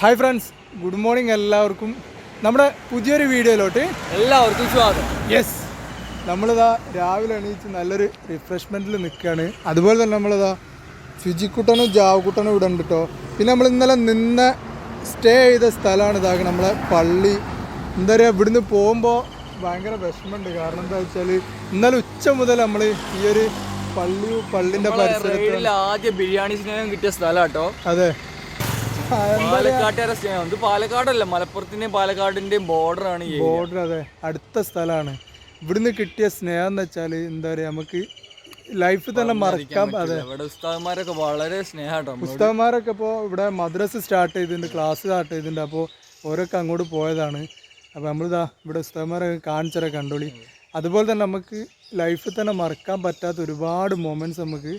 Hi friends good morning എല്ലാവർക്കും. നമ്മുടെ പുതിയൊരു വീഡിയോയിലോട്ട് എല്ലാവർക്കും സ്വാഗതം. യെസ് നമ്മളിതാ രാവിലെ എണീച്ച് നല്ലൊരു റിഫ്രഷ്മെന്റിൽ നിൽക്കുകയാണ് അതുപോലെ തന്നെ നമ്മളിതാ ശുചിക്കുട്ടനും ജാവക്കുട്ടനും ഇവിടെ ഉണ്ട് കേട്ടോ പിന്നെ നമ്മൾ ഇന്നലെ നിന്ന് സ്റ്റേ ചെയ്ത സ്ഥലമാണ് ഇതാക്കുക നമ്മളെ പള്ളി. എന്താ പറയുക ഇവിടുന്ന് പോകുമ്പോൾ ഭയങ്കര വിഷമമുണ്ട്. കാരണം എന്താ വെച്ചാൽ ഇന്നലെ ഉച്ച മുതൽ നമ്മൾ ഈ ഒരു പള്ളി പള്ളിന്റെ പരിസരത്ത് ആദ്യ ബിരിയാണി സ്നേഹം കിട്ടിയ സ്ഥലം കേട്ടോ അതെ. പാലക്കാട്ടുകാരെ സ്നേഹം. ഇത് പാലക്കാടല്ല മലപ്പുറത്തിന്റെയും പാലക്കാടിന്റെയും ബോർഡർ ആണ്. ബോർഡർ അതെ. അടുത്ത സ്ഥലമാണ്. ഇവിടുന്ന് കിട്ടിയ സ്നേഹം എന്ന് വെച്ചാൽ എന്താ പറയുക നമുക്ക് ലൈഫ് തന്നെ മറക്കാൻ അതെ. ഇവിടെ ഉസ്താദ്മാരൊക്കെ വളരെ സ്നേഹം പുസ്തകന്മാരൊക്കെ ഇപ്പോൾ ഇവിടെ മദ്രസ് സ്റ്റാർട്ട് ചെയ്തിട്ടുണ്ട് ക്ലാസ് സ്റ്റാർട്ട് ചെയ്തിട്ടുണ്ട്. അപ്പോൾ ഓരോക്കെ അങ്ങോട്ട് പോയതാണ്. അപ്പോൾ നമ്മളിതാ ഇവിടെ പുസ്തകന്മാരൊക്കെ കാണിച്ചൊക്കെ കണ്ടോളി. അതുപോലെ തന്നെ നമുക്ക് ലൈഫിൽ തന്നെ മറക്കാൻ പറ്റാത്ത ഒരുപാട് മൊമെന്റ്സ് നമുക്ക്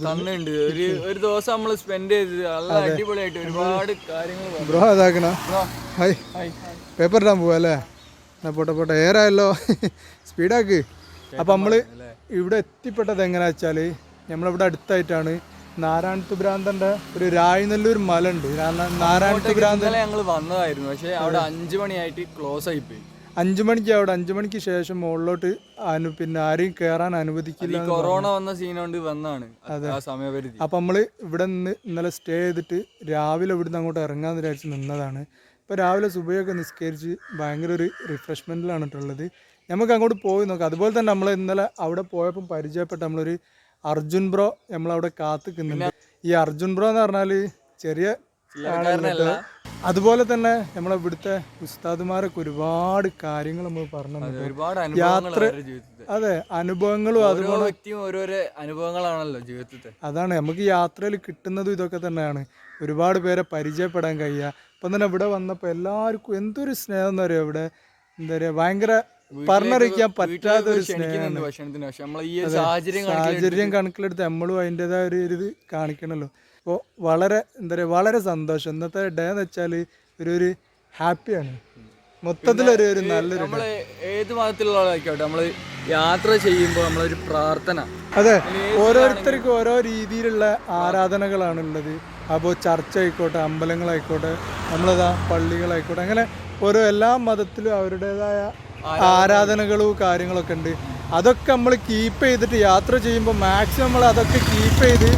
തന്നുണ്ട്. ഒരു ഒരു ദിവസം നമ്മൾ സ്പെൻഡ് ചെയ്തത് നല്ല അടിപൊളിയായിട്ട് ഒരുപാട് കാര്യങ്ങൾ. Bro hi. പേപ്പർ ഇടാൻ പോവാ അല്ലേ? എന്നാ പോട്ടെ പോട്ടെ. ഏറായല്ലോ. സ്പീഡാക്ക് അപ്പം നമ്മൾ ഇവിടെ എത്തിപ്പെട്ടത് എങ്ങനെയാ വെച്ചാൽ നമ്മളിവിടെ അടുത്തായിട്ടാണ് നാരായണത്ത് ഭ്രാന്തന്റെ ഒരു രായനല്ലൂർ മല ഉണ്ട് നാരായണത്ത് ഭ്രാന്തൻ ഇന്നലെ ഞങ്ങൾ വന്നതായിരുന്നു. പക്ഷെ അവിടെ അഞ്ചു മണിയായിട്ട് ക്ലോസ് ആയിപ്പോയി പോയി. അഞ്ചു മണിക്ക് അവിടെ അഞ്ചു മണിക്ക് ശേഷം മുകളിലോട്ട് അനു പിന്നെ ആരെയും കയറാൻ അനുവദിക്കില്ല കൊറോണ വന്ന സീനോണ്ട് വന്നാണ് ആ സമയപരിധി. അപ്പം നമ്മൾ ഇവിടെ നിന്ന് ഇന്നലെ സ്റ്റേ ചെയ്തിട്ട് രാവിലെ ഇവിടുന്ന് അങ്ങോട്ട് ഇറങ്ങാന്ന് വിചാരിച്ച് നിന്നതാണ്. ഇപ്പോൾ രാവിലെ സുബയൊക്കെ നിസ്കരിച്ച് ഭയങ്കര ഒരു റിഫ്രഷ്മെന്റിലാണ് ഉള്ളത്. നമുക്ക് അങ്ങോട്ട് പോയി നോക്കാം. അതുപോലെ തന്നെ നമ്മൾ ഇന്നലെ അവിടെ പോയപ്പോൾ പരിചയപ്പെട്ട നമ്മളൊരു അർജുൻ ബ്രോ നമ്മളവിടെ കാത്തുക്കുന്നുണ്ട് ഈ അർജുൻ ബ്രോ എന്ന് പറഞ്ഞാൽ ചെറിയ. അതുപോലെ തന്നെ നമ്മളെ ഇവിടുത്തെ ഉസ്താദുമാരൊക്കെ ഒരുപാട് കാര്യങ്ങൾ നമ്മൾ പറഞ്ഞു യാത്ര ഒരുപാട് ജീവിതത്തിൽ അതെ അനുഭവങ്ങളും അതുപോലെ ഓരോ വ്യക്തിയും ഓരോരോ അനുഭവങ്ങളാണല്ലോ ജീവിതത്തിൽ അതാണ് നമുക്ക് യാത്രയിൽ കിട്ടുന്നതും ഇതൊക്കെ തന്നെയാണ്. ഒരുപാട് പേരെ പരിചയപ്പെടാൻ കഴിയുക. ഇപ്പം തന്നെ ഇവിടെ വന്നപ്പോൾ എല്ലാവർക്കും എന്തൊരു സ്നേഹം എന്ന് പറയുക ഇവിടെ? എന്താ പറയുക ഭയങ്കര പറഞ്ഞറിയിക്കാൻ പറ്റാത്ത ഒരു സ്നേഹമാണ്. സാഹചര്യം കണക്കിലെടുത്ത് നമ്മളും അതിന്റെതായ ഒരു ഇത് കാണിക്കണമല്ലോ അപ്പോൾ വളരെ എന്താ പറയുക വളരെ സന്തോഷം. ഇന്നത്തെ ഡേ എന്ന് വെച്ചാൽ ഒരു ഒരു ഹാപ്പിയാണ്. മൊത്തത്തിലൊരു ഒരു നല്ലൊരു നമ്മൾ ഏത് മതത്തിലുള്ളതായിക്കോട്ടെ നമ്മൾ യാത്ര ചെയ്യുമ്പോൾ നമ്മളൊരു പ്രാർത്ഥന. അതെ ഓരോരുത്തർക്കും ഓരോ രീതിയിലുള്ള ആരാധനകളാണ് ഉള്ളത് അപ്പോൾ ചർച്ച ആയിക്കോട്ടെ അമ്പലങ്ങളായിക്കോട്ടെ നമ്മളതാ പള്ളികളായിക്കോട്ടെ അങ്ങനെ ഓരോ എല്ലാ മതത്തിലും അവരുടേതായ ആരാധനകളും കാര്യങ്ങളൊക്കെ ഉണ്ട്. അതൊക്കെ നമ്മൾ കീപ്പ് ചെയ്തിട്ട് യാത്ര ചെയ്യുമ്പോൾ മാക്സിമം നമ്മൾ അതൊക്കെ കീപ്പ് ചെയ്ത്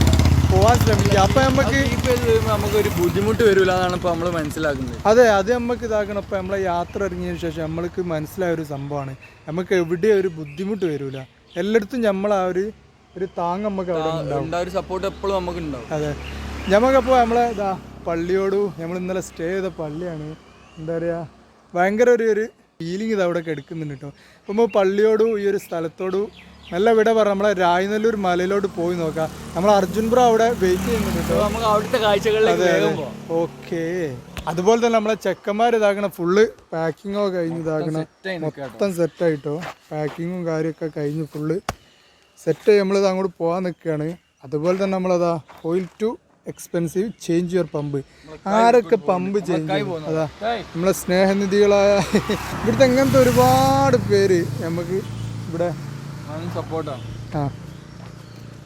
പോകാൻ ശ്രമിക്കുക അപ്പൊ നമുക്ക് നമുക്ക് ഒരു നമുക്കൊരു ബുദ്ധിമുട്ട് വരില്ല എന്നാണ് ഇപ്പൊ നമ്മൾ മനസ്സിലാക്കുന്നത്. അതെ അത് നമുക്ക് ഇതാക്കണം. ഇപ്പൊ നമ്മളെ യാത്ര ഇറങ്ങിയതിനു ശേഷം നമ്മൾക്ക് മനസ്സിലായ ഒരു സംഭവമാണ് നമുക്ക് എവിടെയും ഒരു ബുദ്ധിമുട്ട് വരില്ല എല്ലായിടത്തും നമ്മൾ ആ ഒരു ഒരു താങ് നമുക്ക് അവിടെ ഒരു സപ്പോർട്ട് എപ്പോഴും നമുക്ക് ഉണ്ടാവും. അതെ. ഞമ്മക്കപ്പോൾ നമ്മളെ ഇതാ പള്ളിയോട് നമ്മൾ ഇന്നലെ സ്റ്റേ ചെയ്ത പള്ളിയാണ്. എന്താ പറയുക ഭയങ്കര ഒരു ഒരു ഫീലിംഗ് ഇത് അവിടെ കെടുക്കുന്നുണ്ട് കേട്ടോ അപ്പോൾ നമ്മൾ പള്ളിയോടും ഈ ഒരു സ്ഥലത്തോടും നല്ല വിട പറ. നമ്മളെ രായനല്ലൂർ മലയിലോട്ട് പോയി നോക്കാം. നമ്മൾ അർജുൻ ബ്രോ അവിടെ വെയിറ്റ് ചെയ്യുന്നുണ്ട് നമുക്ക് അവിടുത്തെ കാഴ്ചകളിലേക്ക് ഓക്കേ. അതുപോലെ തന്നെ നമ്മളെ ചെക്കന്മാർ ഇതാക്കണ ഫുള്ള് പാക്കിങ്ങോ കഴിഞ്ഞ് ഇതാക്കണ. മൊത്തം സെറ്റായിട്ടോ പാക്കിങ്ങും കാര്യമൊക്കെ കഴിഞ്ഞ് ഫുള്ള് സെറ്റ് നമ്മളിത് അങ്ങോട്ട് പോകാൻ നിൽക്കുകയാണ് അതുപോലെ തന്നെ നമ്മളതാ oil too expensive change your pump ആരൊക്കെ പമ്പ് ചേഞ്ച് ചെയ്യും അതാ നമ്മളെ സ്നേഹനിധികളായ ഇവിടുത്തെ അങ്ങനത്തെ ഒരുപാട് പേര് നമുക്ക് ഇവിടെ സപ്പോർട്ടാണ് ആ.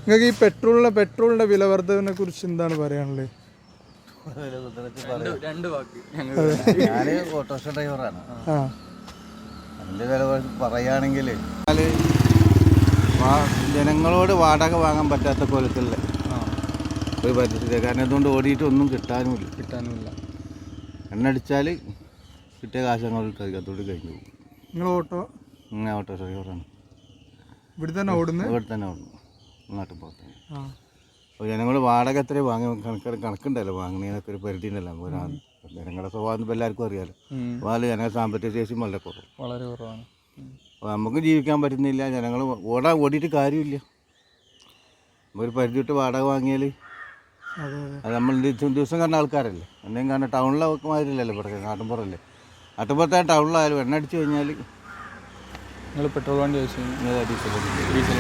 നിങ്ങൾക്ക് ഈ പെട്രോളിന്റെ പെട്രോളിന്റെ വില വർധവിനെ കുറിച്ച് എന്താണ് പറയാനുള്ളത് ഞാൻ ഓട്ടോറിക്ഷ ഡ്രൈവറാണ് ആ. അതിന്റെ വില പറയുകയാണെങ്കിൽ ജനങ്ങളോട് വാടക വാങ്ങാൻ പറ്റാത്ത പോലത്തുള്ള ഒരു പരിസ്ഥിതി. കാരണം അതുകൊണ്ട് ഓടിയിട്ട് ഒന്നും കിട്ടാനുമില്ല. കിട്ടാനുമില്ല. എണ്ണടിച്ചാൽ കിട്ടിയ കാശ് അങ്ങോട്ട് അതോട് കഴിഞ്ഞു പോകും. നിങ്ങൾ ഓട്ടോ ഓട്ടോ ഡ്രൈവറാണ് ഇവിടെ തന്നെ ഓടുന്നത് ഇവിടെ തന്നെ ഓടുന്നു. നാട്ടിൽ പുറത്ത് ആ. അപ്പോൾ ജനങ്ങൾ വാടക എത്രയും വാങ്ങി കണക്ക് കണക്കുണ്ടല്ലോ. വാങ്ങുന്നതിനൊക്കെ ഒരു പരിധി ഉണ്ടല്ലോ ജനങ്ങളുടെ സ്വഭാവം എല്ലാവർക്കും അറിയാലോ. അപ്പോൾ ജനങ്ങളുടെ സാമ്പത്തിക ശേഷിയും വളരെ കുറവ് വളരെ കുറവാണ്. അപ്പോൾ നമുക്ക് ജീവിക്കാൻ പറ്റുന്നില്ല. ജനങ്ങൾ ഓടാ ഓടിയിട്ട് കാര്യമില്ല. ഒരു പരിധി വിട്ട് വാടക വാങ്ങിയാൽ അതെ നമ്മൾ ദിവസം ദിവസം കാണുന്ന ആൾക്കാരല്ലേ. എന്തെങ്കിലും കാരണം ടൗണിലെ മാതിരില്ലല്ലോ ഇവിടെ നാട്ടിൻപുറമല്ലേ നാട്ടിൻപുറത്തെ ടൗണിലായാലും എണ്ണ അടിച്ചു കഴിഞ്ഞാൽ നിങ്ങൾ പെട്രോൾ വണ്ടി ചോദിച്ചു ഡീസൽ ഡീസൽ.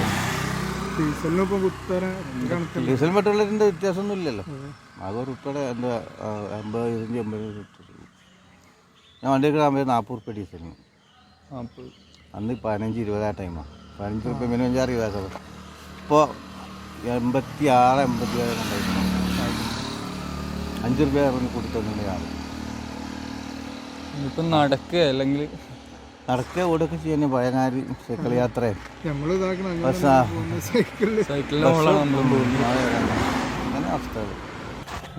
ഡീസലിന് ഇപ്പം കുത്തര കണക്കില്ല ഡീസൽ പെട്രോളിന്റെ വ്യത്യാസമൊന്നും ഇല്ലല്ലോ. ആകെ ഉൾപ്പെടെ എന്താ അമ്പത് ഇരുപത്തഞ്ച് അമ്പത്. ഞാൻ വണ്ടി എടുക്കാൻ നാൽപ്പത് റുപ്യ ഡീസലിന്. അന്ന് പതിനഞ്ച് ഇരുപതാ ടൈമാണ് പതിനഞ്ച് റുപ്യ മിനിമം ചാർജ് ചെയ്താൽ ഇപ്പോൾ എൺപത്തി ആറ് എൺപത്തി ആറ് ഉണ്ടായിരുന്നു. അഞ്ച് റുപ്യ ഇറങ്ങി തന്നെ ആറ് ഇപ്പം നടക്കുക അല്ലെങ്കിൽ നടക്കുക ഓടൊക്കെ ചെയ്യാൻ പഴയനാരി സൈക്കിൾ യാത്ര നമ്മൾ ഇതാക്കണം അങ്ങനെ അവസ്ഥ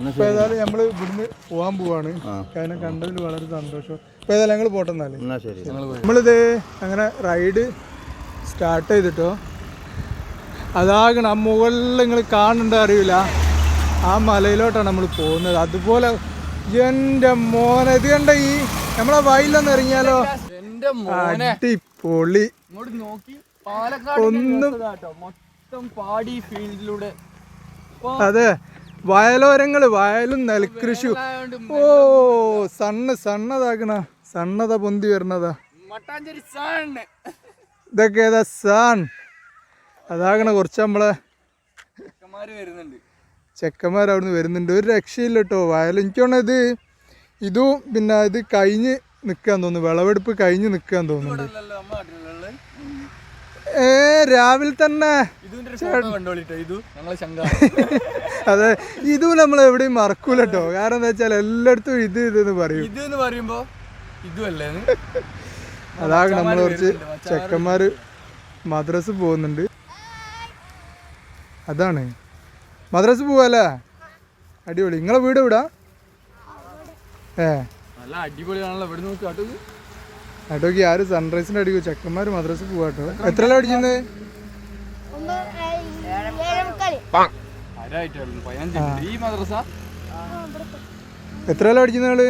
ഇപ്പൊ ഏതായാലും നമ്മൾ ഇവിടുന്ന് പോകാൻ പോവാണ്. ആ. കാരണം കണ്ടതിൽ വളരെ സന്തോഷം. ഇപ്പൊ ഏതായാലും ഞങ്ങൾ പോട്ടെ എന്നാൽ. നമ്മളിത് അങ്ങനെ റൈഡ് സ്റ്റാർട്ട് ചെയ്തിട്ടോ? അതാകണം ആ മുകളിൽ നിങ്ങൾ കാണണ്ട അറിയില്ല ആ മലയിലോട്ടാണ് നമ്മൾ പോകുന്നത്. അതുപോലെ എന്റെ മോനെ ഇത് കണ്ട ഈ? നമ്മളെ വയലൊന്ന് ഇറങ്ങിയാലോ? എന്റെ മോനെ. അടിപൊളി. ഇങ്ങോട്ട് നോക്കി. പാലക്കാട് ഒന്നും മൊത്തം പാടി ഫീൽഡിലൂടെ. അതെ വയലോരങ്ങൾ വയലും നെൽകൃഷി. ഓ സണ്ണ് സണ്ണതാക്കണ സണ്ണത പൊന്തി വരണതാ. മട്ടാഞ്ചേരി സാണ്. ഇതൊക്കെ ഏതാ സാൺ? അതാകണ കുറച്ച് നമ്മളെ വരുന്നുണ്ട്. ചെക്കന്മാർ അവിടുന്ന് വരുന്നുണ്ട്. ഒരു രക്ഷയില്ല കേട്ടോ. വയൽ എനിക്കാണ് ഇത് ഇതും പിന്നെ ഇത് കഴിഞ്ഞ് നിൽക്കാൻ തോന്നുന്നു. വിളവെടുപ്പ് കഴിഞ്ഞ് നിൽക്കാൻ തോന്നുന്നു ഏ രാവിലെ തന്നെ അതെ ഇതും നമ്മൾ എവിടെയും മറക്കൂല കേട്ടോ കാരണം എന്താ വെച്ചാൽ എല്ലായിടത്തും ഇത് ഇതെന്ന് പറയും. ഇത് എന്ന് പറയുമ്പോ ഇതുമല്ലേ നമ്മൾ കുറച്ച് ചെക്കന്മാര് മദ്രസ് പോകുന്നുണ്ട്. അതാണ്. മദ്രസ് പോവല്ലേ? അടിപൊളി. നിങ്ങളെ വീട് എവിടാ? ഏ. നല്ല അടിപൊളിയാണല്ലോ. ഇവിടെ നോക്കി? കേട്ടോ ഇത്. അടോക്കി ആര് സൺറൈസിന്റെ അടിക്കും ചെക്കന്മാർ മദ്രസ് പോവാട്ടോ? എത്ര അടിക്കുന്നത് ഈ മദ്രസ? എത്രയല്ല പഠിക്കുന്ന നിങ്ങൾ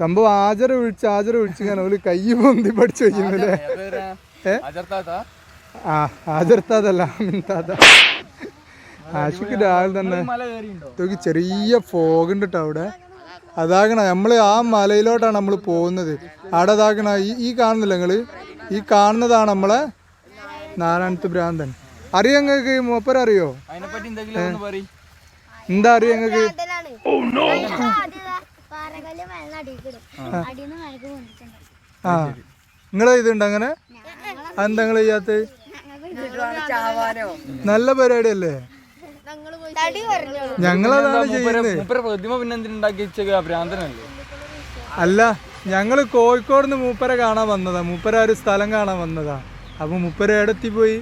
സംഭവം ആചര വിളിച്ച് ആചര വിളിച്ച് ഞാൻ ഒരു കൈ പൊന്തി പഠിച്ചു വെക്കുന്നില്ലേ ആ ആചർത്താതല്ല മിന്താത ആഷിക്ക് രാവിലെ തന്നെ ഇതൊക്കെ ചെറിയ ഫോഗ് ഉണ്ട് കേട്ടോ അവിടെ. അതാകണ നമ്മൾ ആ മലയിലോട്ടാണ് നമ്മൾ പോകുന്നത്. അവിടെ അതാകണ ഈ ഈ കാണുന്നില്ല നിങ്ങൾ? ഈ കാണുന്നതാണ് നമ്മളെ നാരായണത്ത് ഭ്രാന്തൻ. അറിയോ നിങ്ങൾക്ക് മൂപ്പർ അറിയോ? അതിനെപ്പറ്റി എന്തെങ്കിലും ഒന്ന് പറയും. എന്താ അറിയോ നിങ്ങൾക്ക് കൊണ്ടിട്ടുണ്ട്. ആ. നിങ്ങളെ ഇതുണ്ട് അങ്ങനെ? എന്താ നിങ്ങൾ ചെയ്യാത്ത? നല്ല പരിപാടിയല്ലേ? ഞങ്ങളതാണ് ചെയ്യുന്നത്. പ്രതിമ പിന്നെ എന്തിനുണ്ടാക്കി വെച്ചേക്ക ഭ്രാന്തനല്ലേ അല്ല ഞങ്ങൾ കോഴിക്കോട് നിന്ന് മൂപ്പരെ കാണാൻ വന്നതാ. മൂപ്പര ഒരു സ്ഥലം കാണാൻ വന്നതാ. അപ്പൊ മൂപ്പര എടത്തി പോയി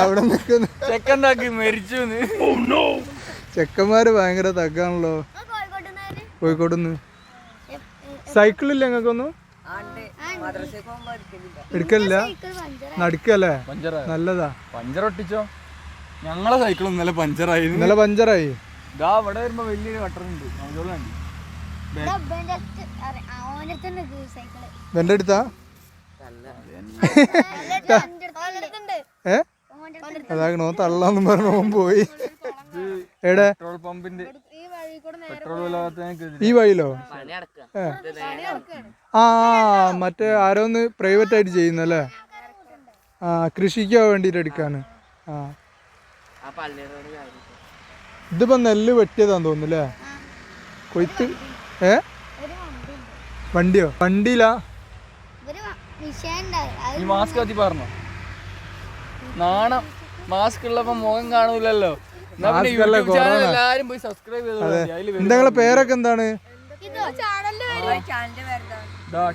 അവിടെ നിൽക്കുന്നു. ചെക്കണ്ടാക്കി മരിച്ചു ചെക്കന്മാര് ഭയങ്കര തക്കാണല്ലോ കോഴിക്കോട് നിന്ന് സൈക്കിളില്ല ഞങ്ങൾക്കൊന്നും എടുക്കലില്ല. നടക്കല്ലേ? പഞ്ചറായി നല്ലതാ. പഞ്ചർ ഒട്ടിച്ചോ? ഞങ്ങളെ സൈക്കിൾ ഇന്നലെ പഞ്ചറായി. ഇന്നലെ പഞ്ചറായി. ഇതാ ഇവിടെ വരുമ്പോ വലിയൊരു കട്ടറുണ്ട് അടുത്താ ഏ? അതാകണോ തള്ളാന്നും പറഞ്ഞു പോയി. എവിടെ? പെട്രോൾ പമ്പിന്റെ ഈ വഴിയിലോ. ആ മറ്റേ ആരോന്ന് പ്രൈവറ്റ് ആയിട്ട് ചെയ്യുന്നല്ലേ ആ കൃഷിക്ക് വേണ്ടിയിട്ട് എടുക്കാന് ആ. ഇതിപ്പോ നെല്ല് വെട്ടിയതാന്ന് തോന്നുന്നല്ലേ കൊയ്ത്ത്. ഏ? ഒരു വണ്ടി വണ്ടിയോ? വണ്ടിയിലാ? മാസ്ക് കത്തി പറഞ്ഞോ. നാണം. മാസ്ക് ഉള്ളപ്പോ മുഖം കാണൂലല്ലോ. നിങ്ങളെ പേരൊക്കെ എന്താണ്?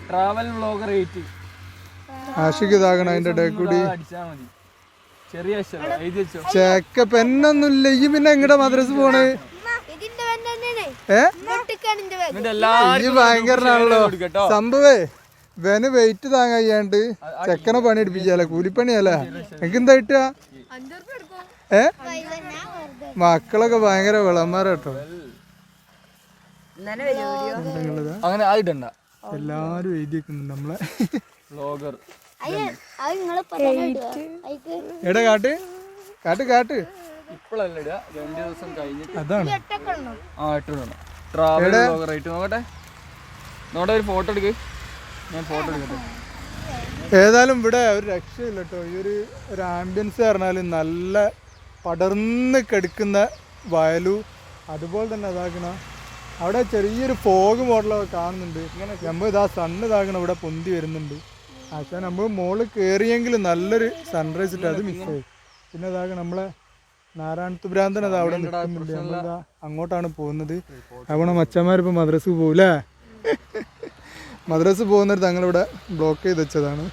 ട്രാവൽ വ്ലോഗർ എയ്റ്റ് ആഷിക്ക് ഇതാകണം അതിന്റെ ഡെക്കുടി ചെക്ക പെണ്ണൊന്നുമില്ല. ഈ പിന്നെ എങ്ങടെ മദ്രസ് പോണ്? ഏ? ഈ ഭയങ്കരനാണല്ലോ സംഭവേ വെന് വെയിറ്റ് താങ്ങാണ്ട് ചെക്കനെ പണി എടുപ്പിച്ചാലേ കൂലിപ്പണിയല്ലേ? എനിക്ക് എന്താ കിട്ടുക? ഏ? മക്കളൊക്കെ ഭയങ്കര വിളന്മാരാട്ടോ അങ്ങനെ ആയിട്ടണ്ട. എല്ലാരും എഴുതി വെക്കുന്നുണ്ട് നമ്മളെ ബ്ലോഗർ എടാ കാട്ട്. കാട്ട് കാട്ട്. ഇപ്പോഴല്ല ഇടുക? രണ്ട് ദിവസം കഴിഞ്ഞിട്ട്. അതാണ്. ആ ട്രാവൽ ആയിട്ട്. നോക്കട്ടെ. നോട്ടെ ഒരു ഫോട്ടോ എടുക്ക്. ഞാൻ ഫോട്ടോ എടുക്കട്ടെ. ഏതായാലും ഇവിടെ ഒരു രക്ഷയില്ല കേട്ടോ. ഈ ഒരു ഒരു ആംബിയൻസ് പറഞ്ഞാൽ നല്ല പടർന്ന് കിടക്കുന്ന വയലു അതുപോലെ തന്നെ അതാക്കണ അവിടെ ചെറിയൊരു ഫോഗ് മോഡലൊക്കെ കാണുന്നുണ്ട്. നമ്മൾ ഇതാ സണ്ണ് ഇതാകണം ഇവിടെ പൊന്തി വരുന്നുണ്ട്. പക്ഷേ നമ്മൾ മോൾ കയറിയെങ്കിൽ നല്ലൊരു സൺറൈസ് ഇട്ട് അത് മിസ്സായി പിന്നെ ഇതാകണം നമ്മളെ നാരായണത്ത് ഭ്രാന്തൻ അത് അവിടെ നിൽക്കുന്നുണ്ട്. നമ്മളിതാ അങ്ങോട്ടാണ് പോകുന്നത്. അവിടെ മച്ചന്മാരിപ്പോൾ മദ്രസ് പോകൂലേ മദ്രസ് പോകുന്നിടത്ത് തങ്ങളിവിടെ ബ്ലോക്ക് ചെയ്ത് വെച്ചതാണ്.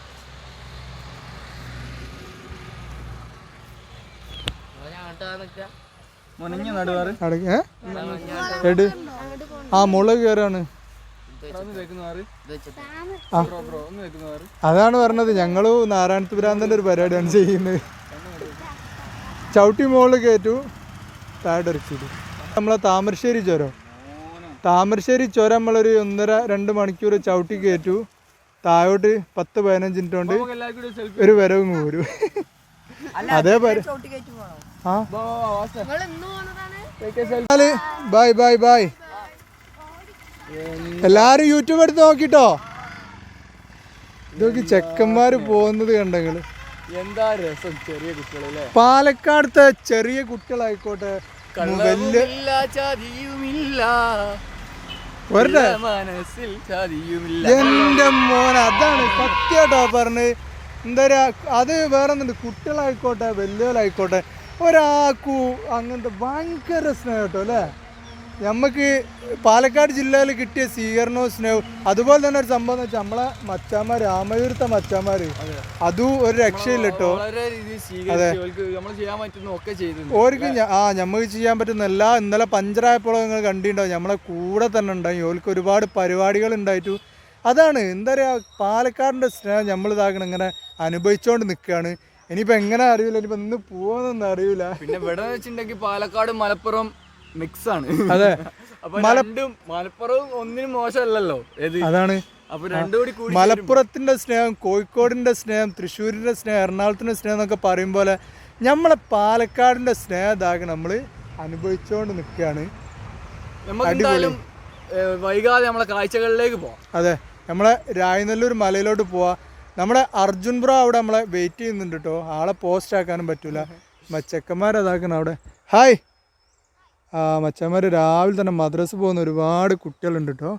എട്. ആ മുളക് കയറാണ്. അതാണ് പറഞ്ഞത്. ഞങ്ങൾ നാരായണത്ത് ഭ്രാന്തന്റെ ഒരു പരിപാടിയാണ് ചെയ്യുന്നത്. ചവിട്ടി മുകളിൽ കയറ്റു താഴെടുത്തു നമ്മളെ താമരശ്ശേരി ചുരം. താമരശ്ശേരി ചുരം നമ്മളൊരു ഒന്നര രണ്ട് മണിക്കൂർ ചവിട്ടി കയറ്റു. താഴോട്ട് പത്ത് പതിനഞ്ച് മിനിറ്റ് കൊണ്ട് എല്ലാവർക്കും കൂടി സെൽഫി ഒരു വരവും പോരും അതേ പര ആ ബൈ ബൈ ബൈ. എല്ലാരും യൂട്യൂബ് എടുത്ത് നോക്കിട്ടോ. ഇതൊക്കെ ചെക്കന്മാര് പോകുന്നത് കണ്ടങ്ങൾ. എന്താ രസം ചെറിയ കുട്ടികളല്ലേ പാലക്കാടത്തെ ചെറിയ കുട്ടികളായിക്കോട്ടെ. എന്റെ മോൻ അതാണ് സത്യട്ടോ പറഞ്ഞ് എന്താ പറയാ അത് വേറെ ഒന്നുണ്ട് കുട്ടികളായിക്കോട്ടെ വലിയവരായിക്കോട്ടെ ഒരാൾക്കു അങ്ങനത്തെ ഭയങ്കര സ്നേഹം കേട്ടോ അല്ലേ? നമുക്ക് പാലക്കാട് ജില്ലയിൽ കിട്ടിയ സ്വീകരണവും സ്നേഹവും. അതുപോലെ തന്നെ ഒരു സംഭവം എന്ന് വെച്ചാൽ നമ്മളെ മച്ചാമാർ രാമയൂരത്തെ മച്ചാമാർ അതും. ഒരു രക്ഷയില്ല കേട്ടോ. അതെ. ഓർക്ക് ആ ഞമ്മക്ക് ചെയ്യാൻ പറ്റുന്ന എല്ലാ ഇന്നലെ പഞ്ചറായപ്പോഴും നിങ്ങൾ കണ്ടിട്ടുണ്ടാവും. നമ്മളെ കൂടെ തന്നെ ഉണ്ടായി. ഓർക്ക് ഒരുപാട് പരിപാടികൾ ഉണ്ടായിട്ടു. അതാണ് എന്താ പറയുക പാലക്കാടിന്റെ സ്നേഹം നമ്മൾ ഇതാക്കണം ഇങ്ങനെ അനുഭവിച്ചുകൊണ്ട് നിൽക്കുകയാണ് ഇനിയിപ്പോൾ എങ്ങനെ അറിയില്ല? ഇനിയിപ്പോ ഇന്ന് പോവാന്നൊന്നും അറിയില്ല. പിന്നെ ഇവിടെ വെച്ചിട്ടുണ്ടെങ്കിൽ പാലക്കാട് മലപ്പുറം മിക്സ് ആണ്. അതെ. അപ്പൊ രണ്ടും മലപ്പുറവും ഒന്നിനും മോശമല്ലല്ലോ ഏത്? അതാണ്. അപ്പൊ രണ്ടും കൂടി മലപ്പുറത്തിന്റെ സ്നേഹം കോഴിക്കോടിന്റെ സ്നേഹം തൃശ്ശൂരിന്റെ സ്നേഹം എറണാകുളത്തിന്റെ സ്നേഹം എന്നൊക്കെ പറയും പോലെ നമ്മളെ പാലക്കാടിന്റെ സ്നേഹം നമ്മൾ നമ്മൾ അനുഭവിച്ചുകൊണ്ട് നിൽക്കുകയാണ് വൈകാതെ നമ്മളെ കാഴ്ചകളിലേക്ക് പോവാം. അതെ. നമ്മളെ രായനല്ലൂർ മലയിലോട്ട് പോവാ. നമ്മുടെ അർജുൻ ബ്രോ അവിടെ നമ്മളെ വെയിറ്റ് ചെയ്യുന്നുണ്ട് കേട്ടോ ആളെ പോസ്റ്റ് ആക്കാനും പറ്റൂല. മച്ചക്കന്മാരതാക്കണം അവിടെ. ഹായ് ആ മച്ചന്മാർ രാവിലെ തന്നെ മദ്രസ് പോകുന്ന ഒരുപാട് കുട്ടികളുണ്ട് കേട്ടോ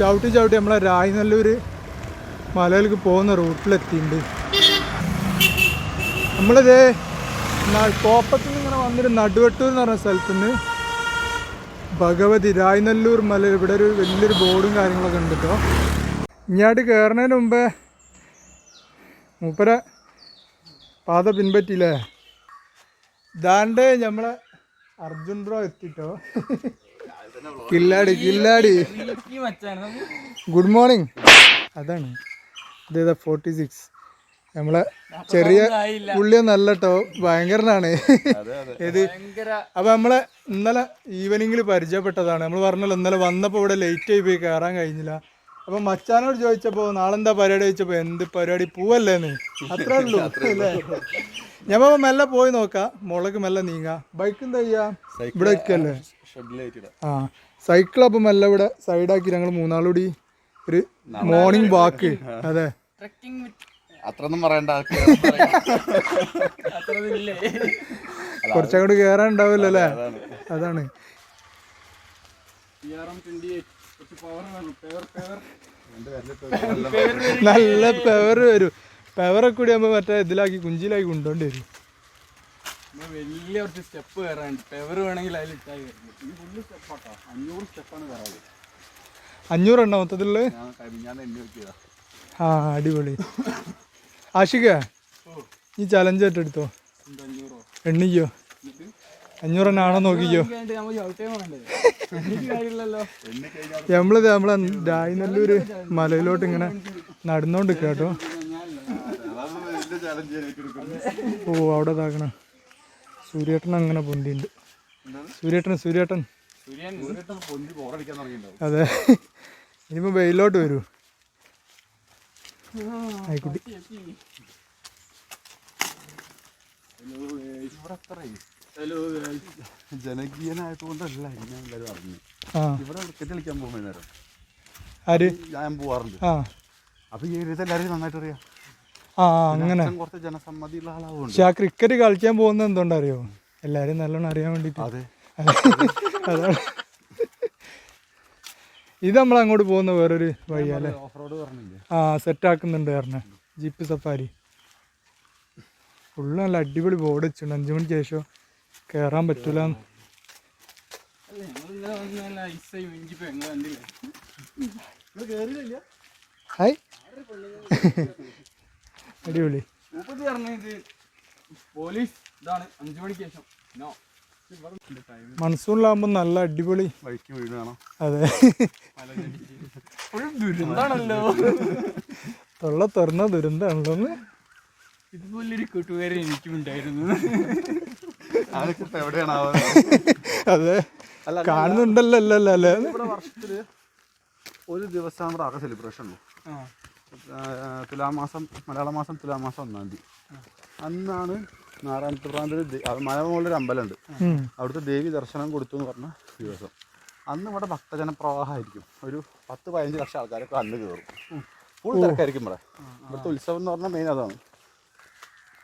ചവിട്ടി ചവിട്ടി നമ്മളെ രായനല്ലൂർ മലയിലേക്ക് പോകുന്ന റൂട്ടിലെത്തിയിട്ടുണ്ട് നമ്മളിതേ കോപ്പത്തിൽ നിന്ന് ഇങ്ങനെ വന്നിട്ട് നടുവട്ടൂർ എന്ന് പറഞ്ഞ സ്ഥലത്ത് നിന്ന് ഭഗവതി രായനല്ലൂർ മല ഇവിടെ ഒരു വലിയൊരു ബോർഡും കാര്യങ്ങളൊക്കെ ഉണ്ട് കേട്ടോ ഇങ്ങോട്ട് കയറുന്നതിന് മുമ്പേ മൂപ്പര പാത പിൻപറ്റിയില്ലേ? ദാണ്ടേ നമ്മളെ അർജുൻ ബ്രോ എത്തിട്ടോ. കില്ലാടി കില്ലാടി. ഗുഡ് മോർണിംഗ് അതാണ്. ഇതേതാ ഫോർട്ടി സിക്സ് നമ്മളെ ചെറിയ പുള്ളിയൊന്നും നല്ല കേട്ടോ ഭയങ്കരനാണ്. ഇത് ഭയങ്കര അപ്പൊ നമ്മളെ ഇന്നലെ ഈവനിങ്ങിൽ പരിചയപ്പെട്ടതാണ്. നമ്മൾ പറഞ്ഞല്ലോ ഇന്നലെ വന്നപ്പോൾ ഇവിടെ ലേറ്റ് ആയി പോയി കയറാൻ കഴിഞ്ഞില്ല. അപ്പൊ മച്ചാനോട് ചോദിച്ചപ്പോ നാളെന്താ പരിപാടി ചോദിച്ചപ്പോ എന്ത് പരിപാടി പൂവല്ലേന്ന്. അത്രേ ഉള്ളൂ അല്ലേ? ഞമ്മ മെല്ലെ പോയി നോക്കാം. മുളക്ക് മെല്ലെ നീങ്ങാ. ബൈക്ക് എന്താ ചെയ്യാ? ഇവിടെ വെക്കല്ലേ ആ സൈക്കിൾ അപ്പം മെല്ലെ ഇവിടെ സൈഡാക്കി ഞങ്ങൾ മൂന്നാളുകൂടി ഒരു മോർണിംഗ് വാക്ക് അതെ. അത്രൊന്നും അത്രയൊന്നും പറയണ്ട. കുറച്ചങ്ങോട്ട് കേറാൻ ഉണ്ടാവില്ല അല്ലേ? അതാണ് നല്ല പെവർ വരും. പെവറൊക്കെ കൂടി ആകുമ്പോ മറ്റേ ഇതിലാക്കി കുഞ്ചിലാക്കി കൊണ്ടോണ്ടി വരും. വലിയ കുറച്ച് സ്റ്റെപ്പ് കയറാനുണ്ട് പെവർ വേണമെങ്കിൽ അതിൽ ഇട്ടായി ഈ ഫുള്ള് സ്റ്റെപ്പാട്ടോ അഞ്ഞൂറ് സ്റ്റെപ്പാണ് കയറാറ് അഞ്ഞൂറെണ്ണ മൊത്തത്തിലുള്ള ഞാൻ എണ്ണി നോക്കിയതാ ആ അടിപൊളി ആഷിക ഈ ചലഞ്ച് ഏറ്റെടുത്തോ എണ്ണിക്കോ അഞ്ഞൂറെണ്ണ ആണോ നോക്കിക്കോ നമ്മൾ നമ്മളെ നമ്മളിത് രായനല്ലൂര് മലയിലോട്ട് ഇങ്ങനെ നടന്നോണ്ട് കേട്ടോ ഓ അവിടെ ഇതാക്കണ സൂര്യേട്ടൻ അങ്ങനെ പൊന്തിണ്ട് സൂര്യേട്ടൻ സൂര്യേട്ടൻ. അതെ. ഇനിയിപ്പോ വെയിലോട്ട് വരൂ. ആയിക്കുട്ടി. ജനകീയനായതുകൊണ്ടല്ല ഞാൻ എല്ലാവരും അറിഞ്ഞു. ആ. ഇവിടെ ക്രിക്കറ്റ് കളിക്കാൻ പോകുമ്പോൾ നേരം ആര്? ഞാൻ പോവാറുണ്ട്. അപ്പൊ ഈ എല്ലാവരും നന്നായിട്ട് അറിയാം. ആ അങ്ങനെ. പക്ഷേ കുറച്ച് ജനസമ്മതിയുള്ള ആളാവുണ്ട് പക്ഷെ ആ ക്രിക്കറ്റ് കളിക്കാൻ പോകുന്നത് എന്തുകൊണ്ടറിയോ? എല്ലാരും നല്ലോണം അറിയാൻ വേണ്ടിട്ട് അതെ. അതാണ്. ഇത് നമ്മൾ അങ്ങോട്ട് പോകുന്ന വേറൊരു വഴിയല്ലേ ഓഫ് റോഡ് പറഞ്ഞില്ലേ? ആ സെറ്റ് ആക്കുന്നുണ്ട് പറഞ്ഞ. Jeep safari. ഫുള്ള് നല്ല അടിപൊളി ബോർഡ് വെച്ചിട്ടുണ്ട്. അഞ്ചു മണിക്ക് ശേഷം കയറാൻ പറ്റൂല. ഹായ്. അടിപൊളി. മുപ്പത്തി പറഞ്ഞത് പോലീസ് ഇതാണ്. അഞ്ചു മണിക്ക് ശേഷം. നോ. മൺസൂണിലാകുമ്പോൾ നല്ല അടിപൊളി വഴിക്ക് അതെ. ഒരു ദുരന്താണല്ലോ തൊള്ള തുറന്ന ദുരന്തമാണല്ലോ ഒന്ന് ഇതുപോലൊരു കൂട്ടുകാരൻ എനിക്കും ഉണ്ടായിരുന്നു. എവിടെയാണ് അതെ. കാണുന്നുണ്ടല്ലോ അല്ലല്ലോ അല്ലേ വർഷത്തിൽ ഒരു ദിവസം നമ്മുടെ ആകെ സെലിബ്രേഷൻ ഉള്ളൂ. തുലാമാസം മലയാള മാസം തുലാമാസം ഒന്നാം തീയതി. അന്നാണ് നാരായണത്തുറാന്റെ മലമുകളിൽ മലമോളിലൊരു അമ്പലമുണ്ട്. അവിടുത്തെ ദേവി ദർശനം കൊടുത്തു എന്ന് പറഞ്ഞ ദിവസം. അന്ന് ഇവിടെ ഭക്തജന പ്രവാഹമായിരിക്കും. ഒരു പത്ത് പതിനഞ്ച് ലക്ഷം ആൾക്കാരൊക്കെ അന്ന് കയറും. ഫുൾ തിരക്കായിരിക്കും ഇവിടെ. ഇവിടുത്തെ ഉത്സവം എന്ന് പറഞ്ഞാൽ മെയിൻ അതാണ്.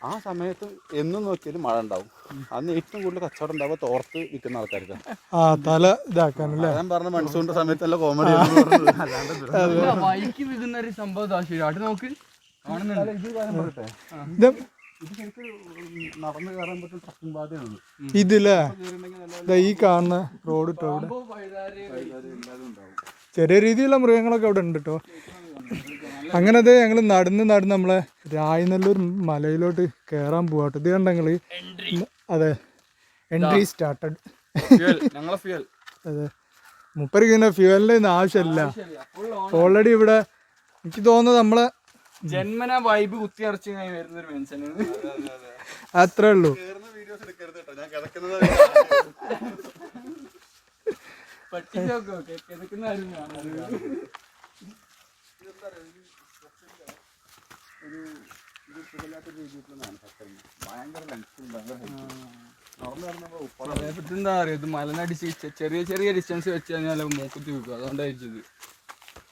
ആ സമയത്ത് എന്നും നോക്കിയാലും മഴ ഉണ്ടാവും. അന്ന് ഏറ്റവും കൂടുതൽ കച്ചവടം ഉണ്ടാവുക തോർത്ത് വിൽക്കുന്ന ആൾക്കാർക്കാണ് ആ തല ഇതാക്കാനല്ലേ? ഞാൻ പറഞ്ഞ മൺസൂണിന്റെ സമയത്ത് നല്ല കോമഡി. വൈക്ക് ഒരു സംഭവം നോക്ക്. നടന്നു കയറാൻ പറ്റും ട്രക്കിംഗ് പാതയാണ് ഇതില്ലേ? ഈ കാണുന്ന റോഡ് ഇട്ടോ ചെറിയ രീതിയിലുള്ള മൃഗങ്ങളൊക്കെ അവിടെ ഉണ്ട് കേട്ടോ അങ്ങനെ അതെ ഞങ്ങൾ നടന്ന് നടന്ന് നമ്മളെ രായനല്ലൂർ മലയിലോട്ട് കയറാൻ പോവാട്ടോ. ഇത് കണ്ടെങ്കിൽ അതെ. എൻട്രി സ്റ്റാർട്ടഡ് അതെ. മുപ്പർക്ക് ഇങ്ങനെ ഫ്യൂവലിന്റെ ഒന്നും ആവശ്യമില്ല ഓൾറെഡി ഇവിടെ എനിക്ക് തോന്നുന്നത് നമ്മളെ ജന്മന വൈബ് കുത്തി അറച്ചു വരുന്ന ഒരു മനുഷ്യനാണ് അത്രേ ഉള്ളൂ. വീഡിയോസ് എന്താ അറിയാം? ഇത് മലനടിച്ച് ചെറിയ ചെറിയ ഡിസ്റ്റൻസ് വെച്ച് കഴിഞ്ഞാൽ മൂക്കുത്തി വെക്കും അതുകൊണ്ടായിരിക്കും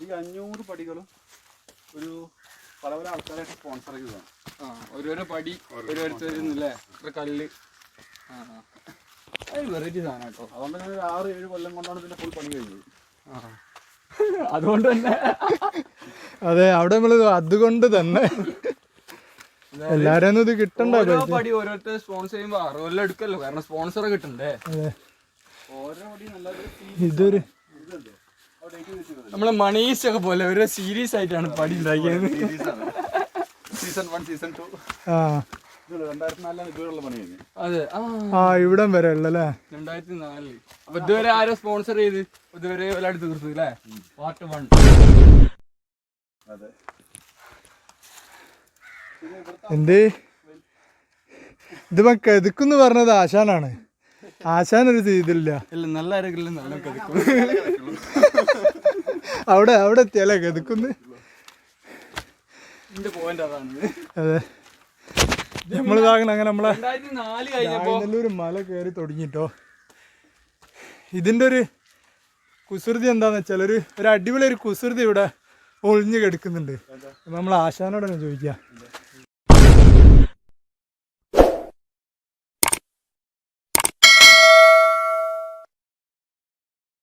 ഈ അഞ്ഞൂറ് പടികളും ഒരു പല പല ആൾക്കാരായിട്ട് സ്പോൺസർ ചെയ്തതാണ്. ആ ഓരോരോ പടി ഓരോരുത്തരുന്നില്ലേ ഇത്ര കല്ല്. ആ വെറൈറ്റി സാധനം കേട്ടോ. അതുകൊണ്ട് തന്നെ ഒരു ആറ് ഏഴ് കൊല്ലം കൊണ്ടാണ് ഇതിന്റെ ഫുൾ പണി കഴിഞ്ഞത്. അതുകൊണ്ട് തന്നെ അതെ അവിടെ നമ്മൾ അതുകൊണ്ട് തന്നെ. എല്ലാരും ഇത് കിട്ടണ്ട ഓരോ പടി ഓരോരുത്തർ സ്പോൺസർ ചെയ്യുമ്പോ എടുക്കല്ലോ. കാരണം സ്പോൺസറെ കിട്ടണ്ടേ? ഇതൊരു നമ്മളെ മണീസ് ഒക്കെ പോലെ ഒരു സീരീസ് ആയിട്ടാണ് പടി ഉണ്ടാക്കിയത്. സീസൺ വൺ സീസൺ ടു ആ. ആ. ഇവിടം വരെ ഉള്ളല്ലേ രണ്ടായിരത്തി നാലിൽ അപ്പൊ ഇതുവരെ ആരോ സ്പോൺസർ ചെയ്ത് ഇതുവരെ ഒരാൾ തീർത്തു അല്ലേ? പാർട്ട് വൺ അതെ. എന്ത്? ഇതിപ്പോ കെതുക്കുന്ന് പറഞ്ഞത് ആശാനാണ്. ഒരു ഇതില്ല നല്ല ആരെങ്കിലും നല്ല കിടക്കും അവിടെ അവിടെ എത്തിയല്ലേ കെതുക്കുന്ന്? അതെ. അതെ നമ്മളിതാകണം അങ്ങനെ നമ്മളെ നല്ലൊരു മല കയറി തുടങ്ങിട്ടോ. ഇതിന്റെ ഒരു കുസൃതി എന്താന്ന് വെച്ചാൽ ഒരു ഒരു അടിപൊളി ഒരു കുസൃതി ഇവിടെ ഒളിഞ്ഞു കിടക്കുന്നുണ്ട്. നമ്മൾ ആശാനോടാണ് ചോദിക്കുക